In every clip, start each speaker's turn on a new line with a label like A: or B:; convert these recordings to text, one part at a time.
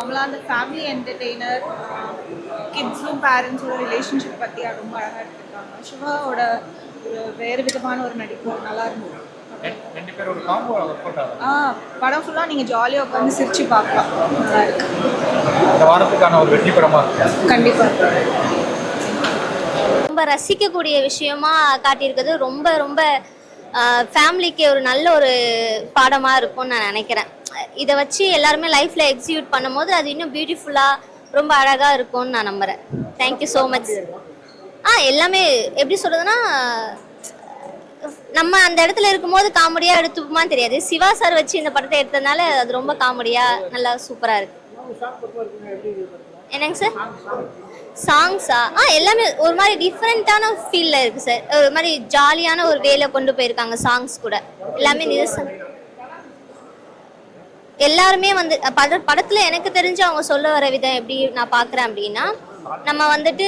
A: நார்மலாக அந்த family entertainer கிட்ஸும் பேரண்ட்ஸோட ரிலேஷன்ஷிப் பற்றி ரொம்ப அழகாக எடுத்திருக்காங்க. சிவாவோட ஒரு வேறு விதமான ஒரு நடிப்பு. நல்லா இருந்தது. படம் ஃபுல்லாக நீங்கள் ஜாலியாக உட்காந்து சிரிச்சு பார்க்கலாம் நல்லா இருக்கு.
B: இந்த வாரத்துக்கான ஒரு வெற்றி படமா இருக்கு.
A: கண்டிப்பாக
C: ரொம்ப ரசிக்கக்கூடிய விஷயமா காட்டியிருக்கிறது ரொம்ப ரொம்ப ஃபேமிலிக்கு ஒரு நல்ல ஒரு பாடமாக இருக்கும்னு நான் நினைக்கிறேன். இதை வச்சு எல்லாருமே லைஃப்பில் எக்ஸிக்யூட் பண்ணும்போது அது இன்னும் பியூட்டிஃபுல்லாக ரொம்ப அழகாக இருக்கும்னு நான் நம்புகிறேன் தேங்க்யூ ஸோ மச் ஆ எல்லாமே எப்படி சொல்கிறதுனா நம்ம அந்த இடத்துல இருக்கும்போது காமெடியாக எடுத்துப்போமான்னு தெரியாது. சிவா சார் வச்சு இந்த படத்தை எடுத்ததுனால அது ரொம்ப காமெடியாக நல்லா சூப்பராக இருக்கு. என்னங்க சார் சாங்ஸா ஆ? எல்லாமே ஒரு மாதிரி டிஃப்ரெண்ட்டான ஃபீலில் இருக்குது சார் ஒரு மாதிரி ஜாலியான ஒரு வேல கொண்டு போயிருக்காங்க சாங்ஸ் கூட. எல்லாமே நிதர்சனம் எல்லாருமே வந்து பட படத்தில் எனக்கு தெரிஞ்சு அவங்க சொல்ல வர விதம் எப்படி நான் பார்க்குறேன் அப்படின்னா நம்ம வந்துட்டு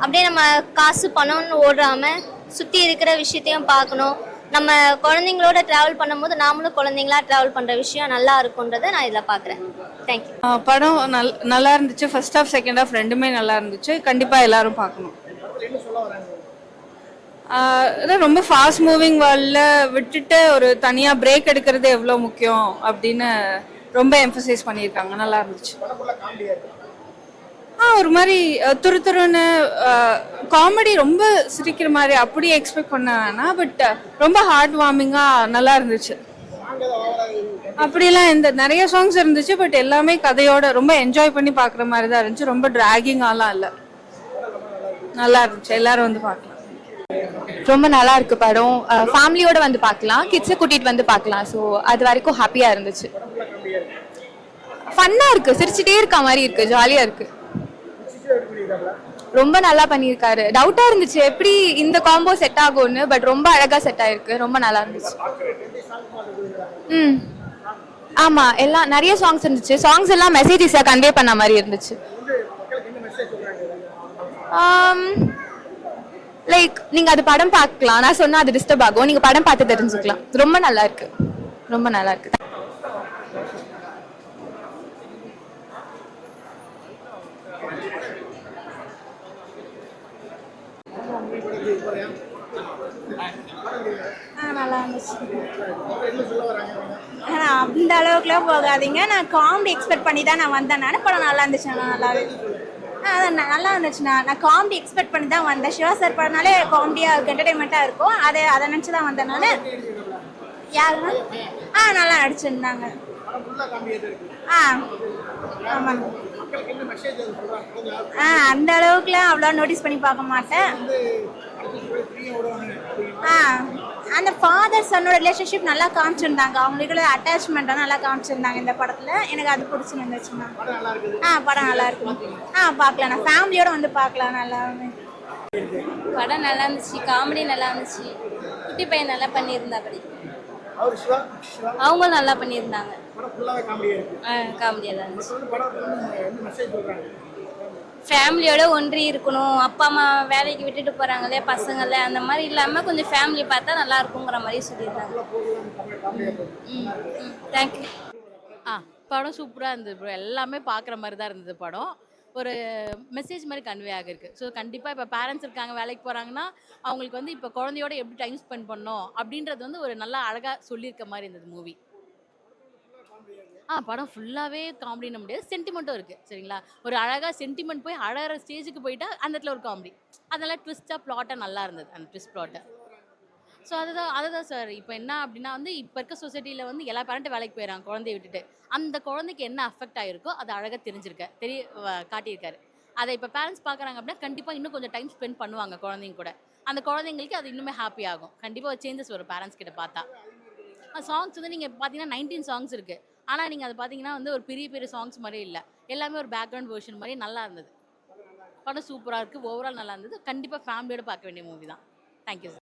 C: அப்படியே நம்ம காசு பணம்னு ஓடாம சுற்றி இருக்கிற விஷயத்தையும் பார்க்கணும். நம்ம குழந்தைங்களோட ட்ராவல் பண்ணும்போது நாமளும் குழந்தைங்களா ட்ராவல் பண்ணுற விஷயம் நல்லா இருக்குன்றதை நான் இதில் பார்க்குறேன் தேங்க்யூ
D: படம் நல் நல்லா இருந்துச்சு. ஃபர்ஸ்ட் ஹாஃப் செகண்ட் ஹாஃப் ரெண்டுமே நல்லா இருந்துச்சு. கண்டிப்பாக எல்லாரும் பார்க்கணும். அதான் ரொம்ப ஃபாஸ்ட் மூவிங் வேர்ல்டில் விட்டுட்டு ஒரு தனியாக பிரேக் எடுக்கிறது எவ்வளோ முக்கியம் அப்படின்னு ரொம்ப எம்ஃபசைஸ் பண்ணியிருக்காங்க. நல்லா இருந்துச்சு. ஆ ஒரு மாதிரி துரு துருன்னு காமெடி ரொம்ப சிரிக்கிற மாதிரி அப்படி எக்ஸ்பெக்ட் பண்ண வேணாம் பட் ரொம்ப ஹார்ட் வார்மிங்காக நல்லா இருந்துச்சு. அப்படிலாம் இந்த நிறைய சாங்ஸ் இருந்துச்சு பட் எல்லாமே கதையோட ரொம்ப என்ஜாய் பண்ணி பார்க்குற மாதிரி தான் இருந்துச்சு. ரொம்ப டிராகிங்காலாம் இல்லை. நல்லா இருந்துச்சு. எல்லாரும் வந்து பார்க்கலாம்
E: ரொம்ப நல்லா இருக்கு படம் ஃபேமிலியோட வந்து பார்க்கலாம். கிட்ஸை கூட்டிட்டு வந்து பார்க்கலாம். ஸோ அது வரைக்கும் ஹாப்பியா இருந்துச்சு. ஃபன்னா இருக்கு. சிரிச்சிட்டே இருக்க மாதிரி இருக்கு. ஜாலியா இருக்கு. ரொம்ப நல்லா பண்ணியிருக்காரு. டவுட்டா இருந்துச்சு. எப்படி இந்த காம்போ செட் ஆகும்னு பட் ரொம்ப அழகா செட் ஆயிருக்கு. ரொம்ப நல்லா இருந்துச்சு. ம். ஆமா எல்லாம் நிறைய சாங்ஸ் இருந்துச்சு. சாங்ஸ் எல்லாம் மெசேஜஸை கன்வே பண்ண மாதிரி இருந்துச்சு. லைக் நீங்க அது படம் பார்க்கலாம். நான் சொன்னா அது டிஸ்டர்ப் ஆகும். நீங்க படம் பார்த்து தெரிஞ்சுக்கலாம். ரொம்ப நல்லா இருக்கு. ரொம்ப நல்லா இருக்கு.
F: நல்லா இருந்துச்சு. அந்த அளவுக்குலாம் போகாதீங்க. நான் காமெடி எக்ஸ்பெக்ட் பண்ணி தான் நான் வந்தேன். படம் நல்லா இருந்துச்சு. நல்லா ஆ, நல்லா இருந்துச்சுண்ணா. நான் காமெடி எக்ஸ்பெக்ட் பண்ணி தான் வந்தேன். சிவா சார் படம்னாலே காமெடியாக இருக்கும் என்டர்டைன்மெண்ட்டாக இருக்கும். அதை அதை நினச்சி தான் வந்தனால யாரு யாருன்னா ஆ நல்லா நடிச்சிருந்தாங்க. ஆ ஆமாங்க ஆ அந்த அளவுக்குலாம் அவ்வளோ நோட்டீஸ் பண்ணி பார்க்க மாட்டேன். ஆ. அந்த ஃபாதர் சன்னோட ரிலேஷன்ஷிப் நல்லா காமிச்சிருந்தாங்க. அவங்களுக்குள்ள அட்டாச்மெண்ட்டாக நல்லா காமிச்சிருந்தாங்க இந்த படத்தில். எனக்கு அது பிடிச்சிருந்துச்சுண்ணா ஆ படம் நல்லா இருக்கு. ஆ பார்க்கலாம். நான் ஃபேமிலியோட வந்து பார்க்கலாம். நல்லா
G: படம் நல்லா இருந்துச்சு. காமெடி நல்லா இருந்துச்சு. குட்டி பையன் நல்லா பண்ணியிருந்தாப்படி அவங்களும் நல்லா பண்ணியிருந்தாங்க. ஆ காமெடியாக தான் இருந்துச்சு. ஃபேமிலியோட ஒன்றி இருக்கணும். அப்பா அம்மா வேலைக்கு விட்டுட்டு போகிறாங்களே பசங்கள அந்த மாதிரி இல்லாமல் கொஞ்சம் ஃபேமிலி பார்த்தா நல்லா இருக்குங்கிற மாதிரி சொல்லியிருந்தாங்க. ம் ம் தேங்க்யூ
H: ஆ படம் சூப்பராக இருந்தது ப்ரோ எல்லாமே பார்க்குற மாதிரி தான் இருந்தது படம். ஒரு மெசேஜ் மாதிரி கன்வே ஆகிருக்கு ஸோ கண்டிப்பாக இப்போ பேரண்ட்ஸ் இருக்காங்க வேலைக்கு போகிறாங்கன்னா அவங்களுக்கு வந்து இப்போ குழந்தையோட எப்படி டைம் ஸ்பெண்ட் பண்ணணும் அப்படின்றது வந்து ஒரு நல்லா அழகாக சொல்லியிருக்க மாதிரி இருந்தது மூவி ஆ படம் ஃபுல்லாகவே காமெடின்னு முடியாது. சென்டிமெண்ட்டும் இருக்குது சரிங்களா? ஒரு அழகாக சென்டிமெண்ட் போய் அழகிற ஸ்டேஜுக்கு போயிட்டா அந்த இடத்துல ஒரு காமெடி அதெல்லாம் ட்விஸ்ட்டாக ப்ளாட்டாக நல்லா இருந்தது அந்த ட்விஸ்ட் ப்ளாட்டை ஸோ அதுதான் அதுதான் சார் இப்போ என்ன அப்படின்னா வந்து இப்போ இருக்க சொசைட்டியில் வந்து எல்லா பேரண்ட்டும் வேலைக்கு போயிடறாங்க குழந்தைய விட்டுட்டு. அந்த குழந்தைக்கு என்ன அஃபெக்ட் ஆகிருக்கோ அது அழகாக தெரிஞ்சிருக்க தெரிய வ- காட்டியிருக்காரு. அதை இப்போ பேரண்ட்ஸ் பார்க்குறாங்க அப்படின்னா கண்டிப்பாக இன்னும் கொஞ்சம் டைம் ஸ்பெண்ட் பண்ணுவாங்க குழந்தைங்க கூட. அந்த குழந்தைங்களுக்கு அது இன்னுமே ஹாப்பி ஆகும். கண்டிப்பாக சேஞ்சஸ் வரும் பேரண்ட்ஸ் கிட்ட பார்த்தா. சாங்ஸ் வந்து நீங்கள் பார்த்தீங்கன்னா நைன்டீன் சாங்ஸ் இருக்குது ஆனால் நீங்கள் அது பார்த்தீங்கன்னா வந்து ஒரு பெரிய பெரிய சாங்ஸ் மாதிரி இல்லை. எல்லாமே ஒரு பேக்ரவுண்ட் வேர்ஷன் மாதிரி நல்லா இருந்தது. படம் சூப்பராக இருக்குது ஓவரால் நல்லா இருந்தது. கண்டிப்பாக ஃபேமிலியோட பார்க்க வேண்டிய மூவி தான். Thank you sir